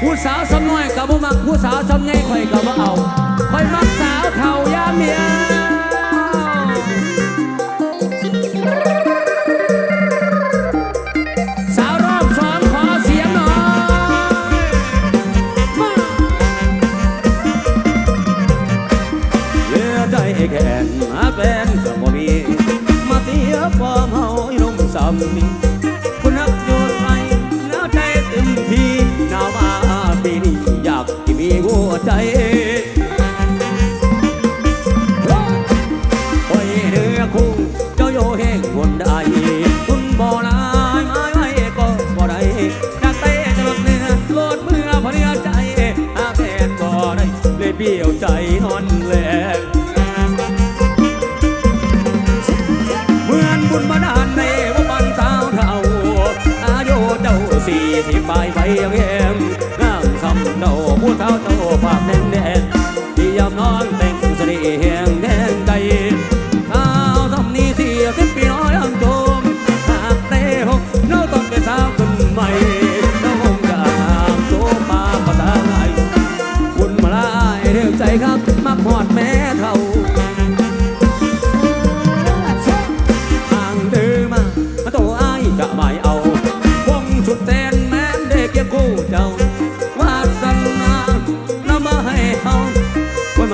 ผู้สาวสำน้อยกับบ่มักผู้สาวสำใหญ่ข่อยกับบ่เอาข่อยมักสาวเท่ายามเมีย น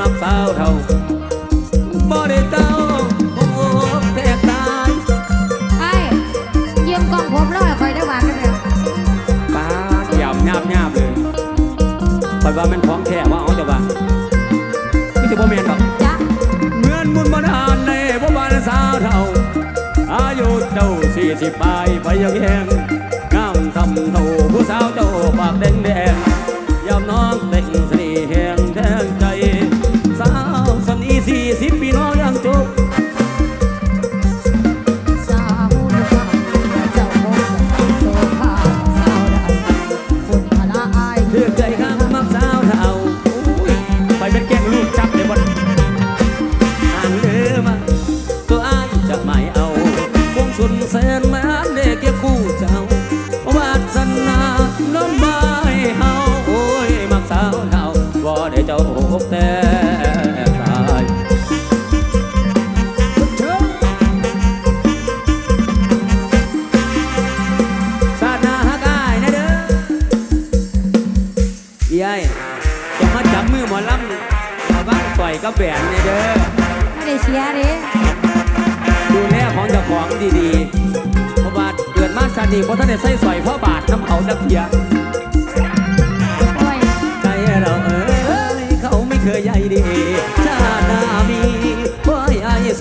มักสาวเท่าบ่ได้เจ้าโอ้แตกตายไอ้ยืมกล้องผมแล้วให้คอยได้หวานกันเลยป้าเกี่ยมหยาบหยาบเลยคอยว่ามันของแท้ว่าเอาจะว่าไม่ใช่บ่แม่นหรอกจ๊ะเหมือนบุญมานานในพวกบ้านสาวเท่า อายุเจ้าสี่สิบปลายไปยังแหงงามทำเท่าผู้สาวเจ้าปากแดงแดง แต่ตายสาดหนาฮักอายนะเด้อยายจะมาจับมือหมอลำชาวบ้านสอยกับแหวนเนี่ยเด้อไม่ได้เชียร์เด้ดูแลของเจ้าของดีๆเพราะว่าเกิดมาชาตินี้เพราะท่านได้ใส่สอยเพราะบาทน้ำเขาจักเทีย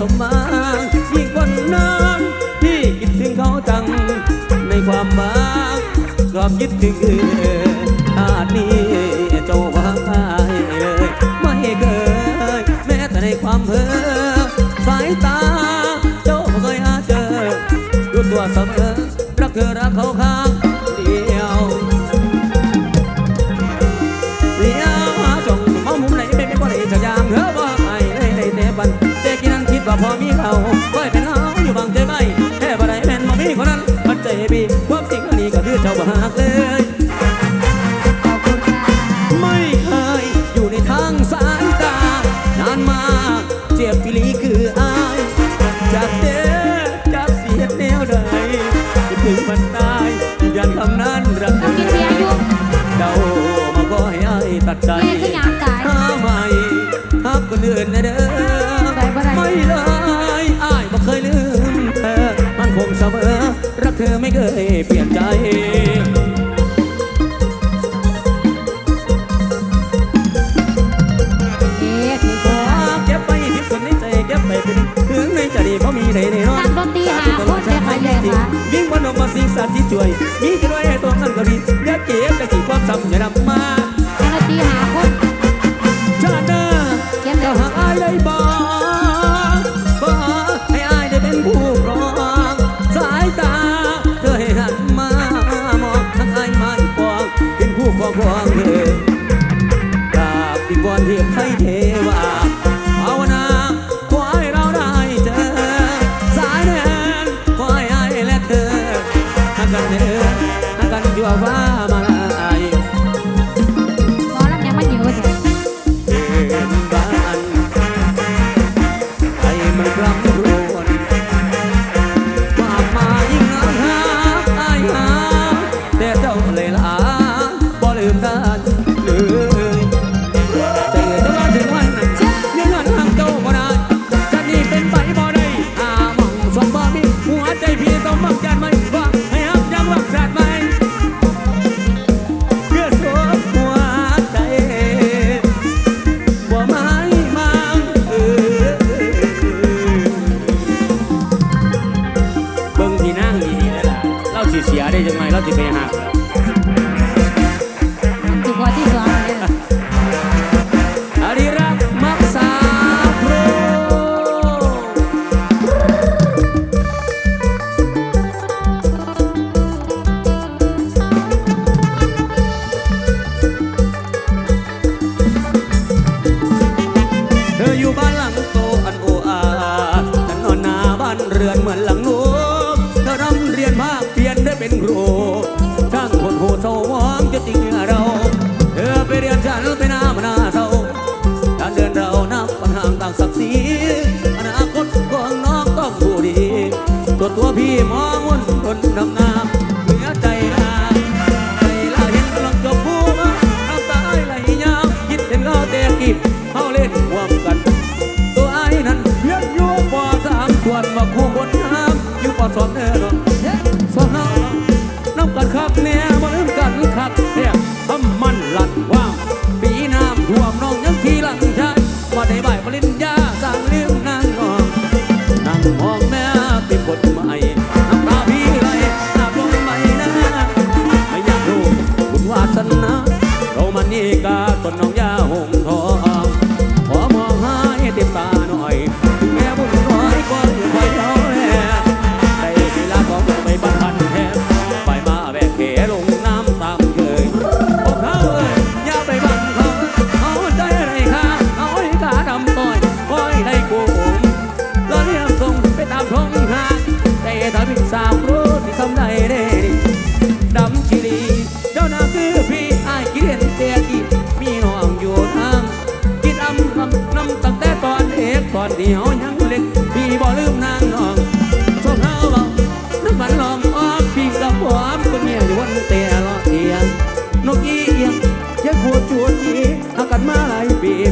สมมายิ่งคนนั้นที่คิดถึงเขาจังในความบางความคิดถึงชาตินี้เจ้าว่าไม่เคยแม้แต่ในความเพ้อสายตาเจ้าบ่เคยหาเจอรู้ตัวเสมอรักเธอรักเขาข้างเดียวเลี้ยวหาจงมองมุมไหนไม่เป็นบ่ได้จะยามเธอว่าไอ้ พอมีเขาไว้เป็นเขาอยู่บางใจไม่แค่บ่ได้แม่นบ่มีคนนั้นมันใจบีความจริงอันนี้ก็คือเจ้าบ่หักเลยไม่เคยอยู่ในทางสายตานานมาเจ็บปีลี ธอไม่เคยเปลี่ยนใจ เอ๊ะถือขอเก็บไปที่สุดในใจเก็บไปเป็นถึงในใจดีเพราะมีในในนอนนักดนตรีหาคนเดียวกันเลยค่ะยิ่งวันออกมาสิ่งสัตว์ที่ช่วยยิ่งจะด้วยให้ตัวนั้นก็ดีอย่าเก็บแต่กี่ความซ้ำอย่านำมา เ तो अभी मामून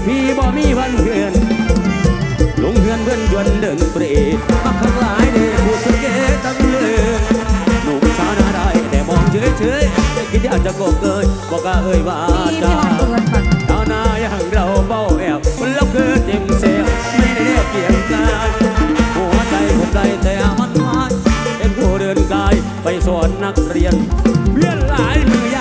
พี่บ่มีวันเพื่อนลงเฮือนเพื่อนยวนเดินเปรตมาข้างหลายเด้ผู้สเกตั้งเลือนหนุ่มสาวหน้าได้แต่มองเฉยเฉยไม่คิดอยากจะโกกเกยบอกว่าเอ่ยว่าจ้าชาวนาอย่างเราเบ้าแอบคนเราเคือเต็มเสียไม่ได้เกี่ยงกันหัวใจผมใจแต่มันมาเอ็นผู้เดินกายไปสอนนักเรียนเพื่อนหลายมือย